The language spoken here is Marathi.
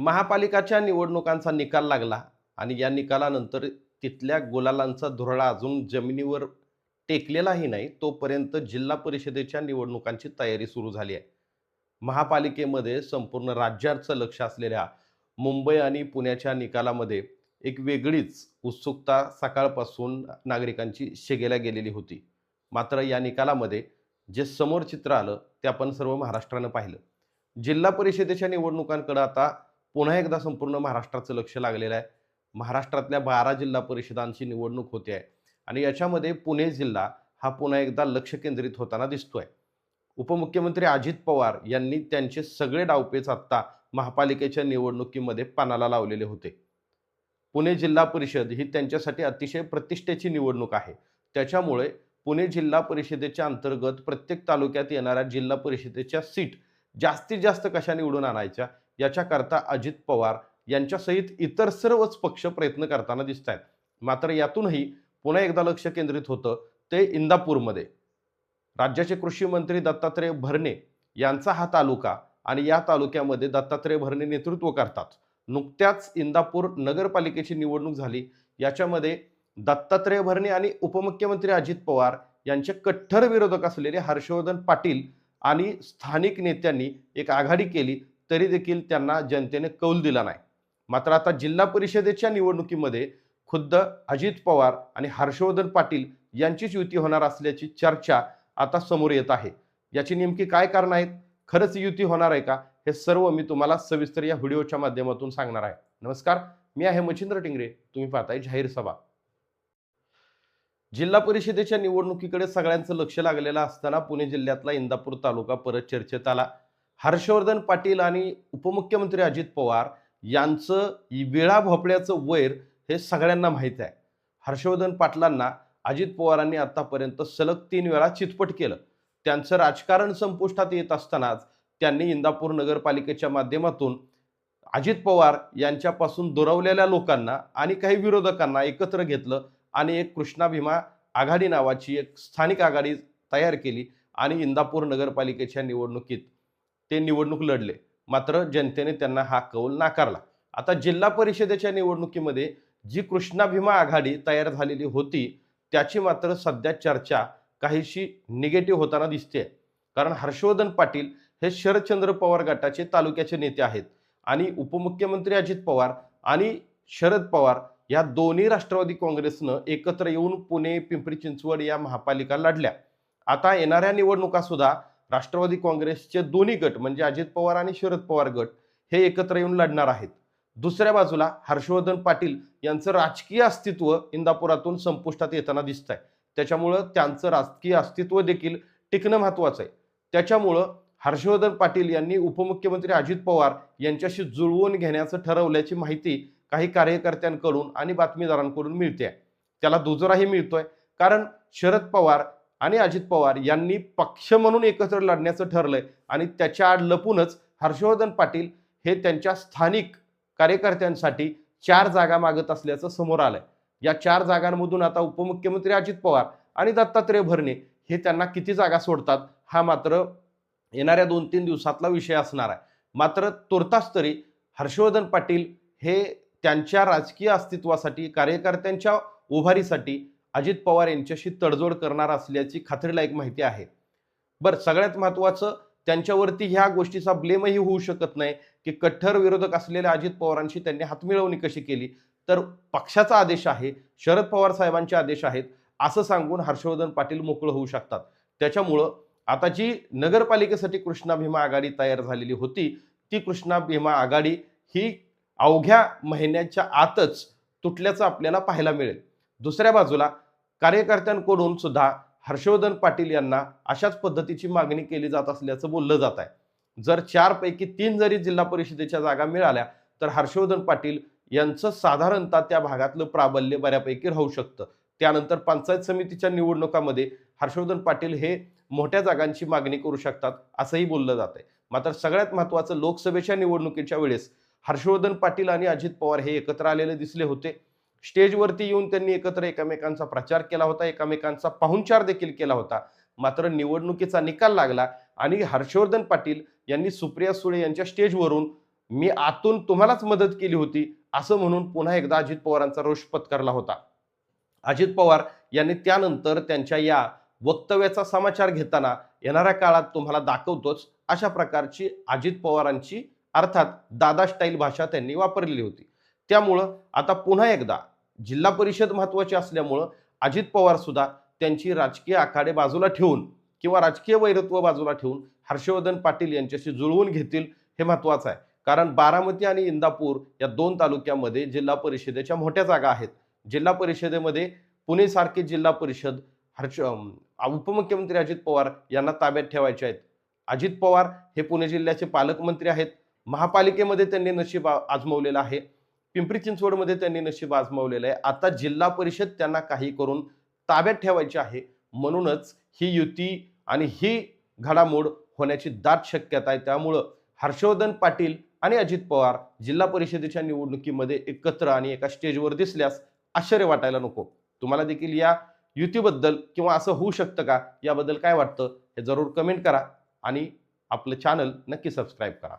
महापालिकाच्या निवडणुकांचा निकाल लागला आणि या निकालानंतर तिथल्या गुलालांचा धुरळा अजून जमिनीवर टेकलेलाही नाही तोपर्यंत जिल्हा परिषदेच्या निवडणुकांची तयारी सुरू झाली आहे. महापालिकेमध्ये संपूर्ण राज्याचं लक्ष असलेल्या मुंबई आणि पुण्याच्या निकालामध्ये एक वेगळीच उत्सुकता सकाळपासून नागरिकांची शेगेला गेलेली होती. मात्र या निकालामध्ये जे समोर चित्र आलं ते आपण सर्व महाराष्ट्रानं पाहिलं. जिल्हा परिषदेच्या निवडणुकांकडे आता पुन्हा एकदा संपूर्ण महाराष्ट्राचं लक्ष लागलेलं आहे. महाराष्ट्रातल्या बारा जिल्हा परिषदांची निवडणूक होते आहे. आणि याच्यामध्ये पुणे जिल्हा हा पुन्हा एकदा लक्ष केंद्रित होताना दिसतोय. उपमुख्यमंत्री अजित पवार यांनी त्यांचे सगळे डावपेच आत्ता महापालिकेच्या निवडणुकीमध्ये पानाला लावलेले होते. पुणे जिल्हा परिषद ही त्यांच्यासाठी अतिशय प्रतिष्ठेची निवडणूक आहे. त्याच्यामुळे पुणे जिल्हा परिषदेच्या अंतर्गत प्रत्येक तालुक्यात येणाऱ्या जिल्हा परिषदेच्या सीट जास्तीत जास्त कशा निवडून आणायच्या याच्याकरता अजित पवार यांच्यासहित इतर सर्वच पक्ष प्रयत्न करताना दिसत आहेत मात्र यातूनही पुन्हा एकदा लक्ष केंद्रित होतं ते इंदापूरमध्ये. राज्याचे कृषी मंत्री दत्तात्रय भरणे यांचा हा तालुका आणि या तालुक्यामध्ये दत्तात्रय भरणे नेतृत्व करतात. नुकत्याच इंदापूर नगरपालिकेची निवडणूक झाली. याच्यामध्ये दत्तात्रय भरणे आणि उपमुख्यमंत्री अजित पवार यांचे कट्टर विरोधक असलेले हर्षवर्धन पाटील आणि स्थानिक नेत्यांनी एक आघाडी केली. तरी देखील त्यांना जनतेने कौल दिला नाही. मात्र आता जिल्हा परिषदेच्या निवडणुकीमध्ये खुद्द अजित पवार आणि हर्षवर्धन पाटील यांचीच युती होणार असल्याची चर्चा आता समोर येत आहे. याची नेमकी काय कारण आहेत? खरंच युती होणार आहे का? हे सर्व मी तुम्हाला सविस्तर या व्हिडिओच्या माध्यमातून सांगणार आहे. नमस्कार मी आहे मच्छिंद्र टिंगरे. तुम्ही पाहताय जाहीर सभा. जिल्हा परिषदेच्या निवडणुकीकडे सगळ्यांचं लक्ष लागलेलं असताना पुणे जिल्ह्यातला इंदापूर तालुका परत चर्चेत आला. हर्षवर्धन पाटील आणि उपमुख्यमंत्री अजित पवार यांचं वेळा भोपळ्याचं वैर हे सगळ्यांना माहीत आहे. हर्षवर्धन पाटलांना अजित पवारांनी आतापर्यंत सलग तीन वेळा चितपट केलं. त्यांचं राजकारण संपुष्टात येत असतानाच त्यांनी इंदापूर नगरपालिकेच्या माध्यमातून अजित पवार यांच्यापासून दुरावलेल्या लोकांना आणि काही विरोधकांना एकत्र घेतलं आणि एक कृष्णा भीमा आघाडी नावाची एक स्थानिक आघाडी तयार केली आणि इंदापूर नगरपालिकेच्या निवडणुकीत ते निवडणूक लढले. मात्र जनतेने त्यांना हा कौल नाकारला. आता जिल्हा परिषदेच्या निवडणुकीमध्ये जी कृष्णा भीमा आघाडी तयार झालेली होती त्याची मात्र सध्या चर्चा काहीशी निगेटिव्ह होताना दिसते कारण हर्षवर्धन पाटील हे शरदचंद्र पवार गटाचे तालुक्याचे नेते आहेत आणि उपमुख्यमंत्री अजित पवार आणि शरद पवार या दोन्ही राष्ट्रवादी काँग्रेसनं एकत्र येऊन पुणे पिंपरी चिंचवड या महापालिका लढल्या. आता येणाऱ्या निवडणुका सुद्धा राष्ट्रवादी काँग्रेसचे दोन्ही गट म्हणजे अजित पवार आणि शरद पवार गट हे एकत्र येऊन लढणार आहेत. दुसऱ्या बाजूला हर्षवर्धन पाटील यांचं राजकीय अस्तित्व इंदापुरातून संपुष्टात येताना दिसत आहे त्याच्यामुळं त्यांचं राजकीय अस्तित्व देखील टिकणं महत्वाचं आहे. त्याच्यामुळं हर्षवर्धन पाटील यांनी उपमुख्यमंत्री अजित पवार यांच्याशी जुळवून घेण्याचं ठरवल्याची माहिती काही कार्यकर्त्यांकडून आणि बातमीदारांकडून मिळते त्याला दुजोराही मिळतोय. कारण शरद पवार आणि अजित पवार यांनी पक्ष म्हणून एकत्र लढण्याचं ठरलंय. आणि त्याच्या आड लपूनच हर्षवर्धन पाटील हे त्यांच्या स्थानिक कार्यकर्त्यांसाठी चार जागा मागत असल्याचं समोर आलंय. या चार जागांमधून आता उपमुख्यमंत्री अजित पवार आणि दत्तात्रय भरणे हे त्यांना किती जागा सोडतात हा मात्र येणाऱ्या दोन तीन दिवसातला विषय असणार आहे. मात्र तुर्तास तरी हर्षवर्धन पाटील हे त्यांच्या राजकीय अस्तित्वासाठी कार्यकर्त्यांच्या उभारीसाठी अजित पवार यांच्याशी तडजोड करणार असल्याची खात्रीलायक माहिती आहे. बरं सगळ्यात महत्त्वाचं त्यांच्यावरती ह्या गोष्टीचा ब्लेमही होऊ शकत नाही की कट्टर विरोधक असलेल्या अजित पवारांशी त्यांनी हातमिळवणी कशी केली. तर पक्षाचा आदेश आहे शरद पवार साहेबांचे आदेश आहेत असं सांगून हर्षवर्धन पाटील मोकळं होऊ शकतात. त्याच्यामुळं आता जी नगरपालिकेसाठी कृष्णा भीमा आघाडी तयार झालेली होती ती कृष्णा भीमा आघाडी ही अवघ्या महिन्याच्या आतच तुटल्याचं आपल्याला पाहायला मिळेल. दुसऱ्या बाजूला कार्यकर्त्यांकडून सुद्धा हर्षवर्धन पाटील यांना अशाच पद्धतीची मागणी केली जात असल्याचं बोललं जात आहे. जर चारपैकी तीन जरी जिल्हा परिषदेच्या जागा मिळाल्या तर हर्षवर्धन पाटील यांचं साधारणतः त्या भागातलं प्राबल्य बऱ्यापैकी राहू शकतं. त्यानंतर पंचायत समितीच्या निवडणुकामध्ये हर्षवर्धन पाटील हे मोठ्या जागांची मागणी करू शकतात असंही बोललं जात आहे. मात्र सगळ्यात महत्त्वाचं लोकसभेच्या निवडणुकीच्या वेळेस हर्षवर्धन पाटील आणि अजित पवार हे एकत्र आलेले दिसले होते. स्टेजवरती येऊन त्यांनी एकत्र एकमेकांचा प्रचार केला होता एकमेकांचा पाहुणचार देखील केला होता. मात्र निवडणुकीचा निकाल लागला आणि हर्षवर्धन पाटील यांनी सुप्रिया सुळे यांच्या स्टेजवरून मी आतून तुम्हालाच मदत केली होती असं म्हणून पुन्हा एकदा अजित पवारांचा रोष पत्करला होता. अजित पवार यांनी त्यानंतर त्यांच्या या वक्तव्याचा समाचार घेताना येणाऱ्या काळात तुम्हाला दाखवतोच अशा प्रकारची अजित पवारांची अर्थात दादा स्टाईल भाषा त्यांनी वापरलेली होती. त्यामुळं आता पुन्हा एकदा जिल्हा परिषद महत्वाची असल्यामुळं अजित पवार सुद्धा त्यांची राजकीय आखाडे बाजूला ठेवून किंवा राजकीय वैरत्व बाजूला ठेवून हर्षवर्धन पाटील यांच्याशी जुळवून घेतील हे महत्वाचं आहे. कारण बारामती आणि इंदापूर या दोन तालुक्यामध्ये जिल्हा परिषदेच्या मोठ्या जागा आहेत. जिल्हा परिषदेमध्ये पुणेसारखी जिल्हा परिषद हर्ष उपमुख्यमंत्री अजित पवार यांना ताब्यात ठेवायचे आहेत. अजित पवार हे पुणे जिल्ह्याचे पालकमंत्री आहेत. महापालिकेमध्ये त्यांनी नशीब आजमवलेलं आहे. पिंपरी चिंचवडमध्ये त्यांनी नशीब आजमावलेलं आहे. आता जिल्हा परिषद त्यांना काही करून ताब्यात ठेवायची आहे. म्हणूनच ही युती आणि ही घडामोड होण्याची दाट शक्यता आहे. त्यामुळं हर्षवर्धन पाटील आणि अजित पवार जिल्हा परिषदेच्या निवडणुकीमध्ये एकत्र आणि एका स्टेजवर दिसल्यास आश्चर्य वाटायला नको. तुम्हाला देखील या युतीबद्दल किंवा असं होऊ शकतं का? याबद्दल काय वाटतं? हे जरूर कमेंट करा आणि आपलं चॅनल नक्की सबस्क्राईब करा.